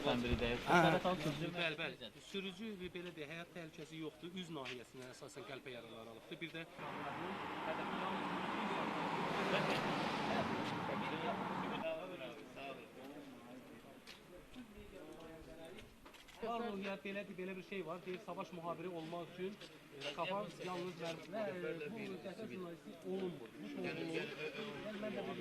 sürücülərdən biri deyil. Alıb sürücü Bəli, bəli. Sürücü belə deyək, həyat təhlükəsi yoxdur. Üz nahiyəsindən əsasən qəlpə yaraları alıbdı. Bir də Var ruhiyyət belədir, belə bir şey var. Deyir, savaş muhabiri olmaq üçün kafan yalnız e, bu müddətdə jurnalistlik olunmur. Bu olunur. Yəni mən də bir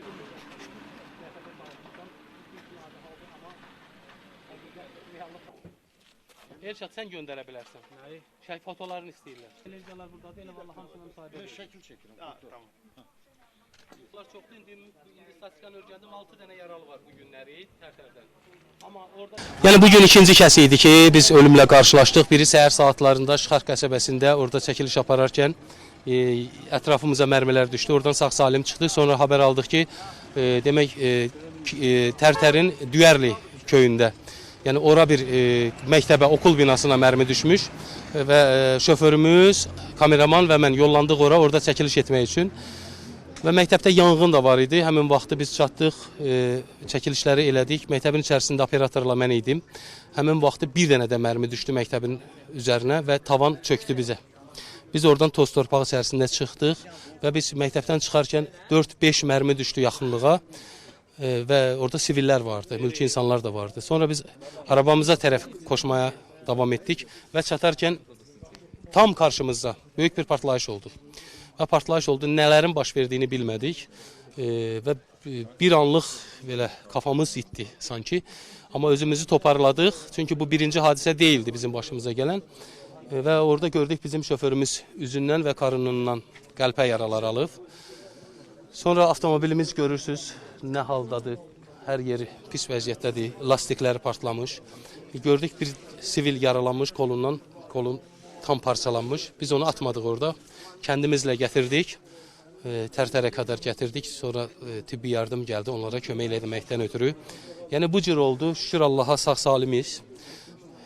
Elşad sən göndərə bilərsən. Nəyi? Şey fotolarını istəyirlər. Televiziyalar burdadır. Elə vallahi hamısının müsahibəsi. Şəkil çəkirəm. Bunlar çoxdur. İndi indi statistikanı öyrəndim. 6 dənə yaralı var bu günləri tərtərdən. Amma orada Yəni bu gün ikinci kəs idi ki, biz ölümlə qarşılaşdıq. Biri səhər saatlarında Şıxar qəsəbəsində orada çəkiliş apararkən e, ətrafımıza mərmilər düşdü. Oradan sağ salim çıxdı. Sonra xəbər aldıq ki, e, demək e, e, Tərtərin Düyərli köyündə Yəni ora bir e, məktəbə, okul binasına mərmi düşmüş və e, şoförümüz, kameraman və mən yollandıq ora orada çəkiliş etmək üçün. Və məktəbdə yanğın da var idi. Həmin vaxtı biz çatdıq, e, çəkilişləri elədik. Məktəbin içərisində operatorla mən idim. Həmin vaxtı bir dənə də mərmi düşdü məktəbin üzərinə və tavan çökdü bizə. Biz oradan toz torpaq içərisində çıxdıq və biz məktəbdən çıxarkən 4-5 mərmi düşdü yaxınlığa. E, və orada sivillər vardı, mülki insanlar da vardı. Sonra biz arabamıza tərəf koşmaya davam etdik və çatarkən tam qarşımızda böyük bir partlayış oldu. Və partlayış oldu, nələrin baş verdiyini bilmədik e, və bir anlıq belə kafamız itdi sanki. Amma özümüzü toparladıq, çünki bu birinci hadisə deyildi bizim başımıza gələn. E, və orada gördük bizim şoförümüz üzündən və qarınından qəlpə yaralar alıb. Sonra avtomobilimiz görürsüz nə haldadır. Hər yeri pis vəziyyətdədir. Lastikləri partlamış. Gördük bir sivil yaralanmış kolundan, kolun tam parçalanmış. Biz onu atmadıq orada. Kəndimizlə gətirdik. E, Tərtərə qədər gətirdik. Sonra e, tibbi yardım gəldi onlara kömək etməkdən ötürü. Yəni bu cür oldu. Şükür Allaha sağ salimiz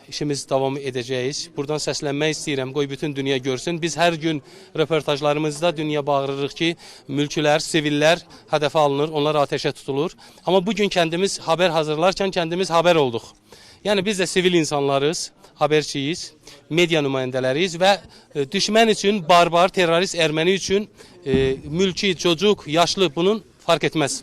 işimiz davam edəcəyik. Buradan səslənmək istəyirəm, qoy bütün dünya görsün. Biz hər gün röportajlarımızda dünya bağırırıq ki, mülkülər, sivillər hədəfə alınır, onlar atəşə tutulur. Amma bu gün kəndimiz haber hazırlarkən kəndimiz haber olduq. Yəni biz də sivil insanlarız, haberçiyiz, media nümayəndələriyiz və e, düşmən üçün barbar, terrorist erməni üçün e, mülki, çocuq, yaşlı bunun fark etməz.